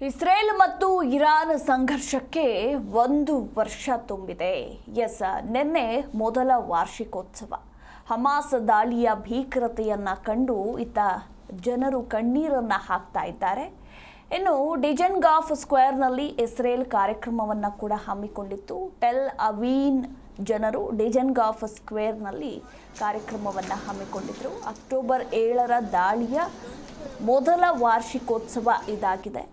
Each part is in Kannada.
ಇಸ್ರೇಲ್ ಮತ್ತು ಇರಾನ್ ಸಂಘರ್ಷಕ್ಕೆ ಒಂದು ವರ್ಷ ತುಂಬಿದೆ. ಎಸ್, ನಿನ್ನೆ ಮೊದಲ ವಾರ್ಷಿಕೋತ್ಸವ. ಹಮಾಸ್ ದಾಳಿಯ ಭೀಕರತೆಯನ್ನು ಕಂಡು ಇತ್ತ ಜನರು ಕಣ್ಣೀರನ್ನ ಹಾಕ್ತಾ ಇದ್ದಾರೆ. ಇನ್ನು ಡಿಜನ್ ಗಾಫ್ ಸ್ಕ್ವೇರ್ನಲ್ಲಿ ಇಸ್ರೇಲ್ ಕಾರ್ಯಕ್ರಮವನ್ನು ಕೂಡ ಹಮ್ಮಿಕೊಂಡಿತ್ತು. ಟೆಲ್ ಅವೀನ್ ಜನರು ಡಿಜನ್ ಗಾಫ್ ಸ್ಕ್ವೇರ್ನಲ್ಲಿ ಕಾರ್ಯಕ್ರಮವನ್ನು ಹಮ್ಮಿಕೊಂಡಿದ್ದರು ಅಕ್ಟೋಬರ್ ಏಳರ ದಾಳಿಯ ಮೊದಲ ವಾರ್ಷಿಕೋತ್ಸವ ಇದಾಗಿದೆ.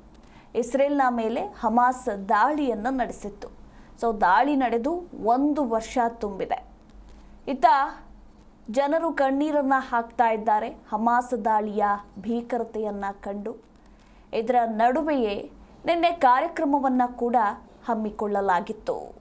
ಇಸ್ರೇಲ್ನ ಮೇಲೆ ಹಮಾಸ್ ದಾಳಿಯನ್ನು ನಡೆಸಿತ್ತು. ಸೊ, ದಾಳಿ ನಡೆದು ಒಂದು ವರ್ಷ ತುಂಬಿದೆ. ಇತ್ತ ಜನರು ಕಣ್ಣೀರನ್ನು ಹಾಕ್ತಾ ಇದ್ದಾರೆ. ಹಮಾಸ್ ದಾಳಿಯ ಭೀಕರತೆಯನ್ನು ಕಂಡು. ಇದರ ನಡುವೆಯೇ ನಿನ್ನೆ ಕಾರ್ಯಕ್ರಮವನ್ನು ಕೂಡ ಹಮ್ಮಿಕೊಳ್ಳಲಾಗಿತ್ತು.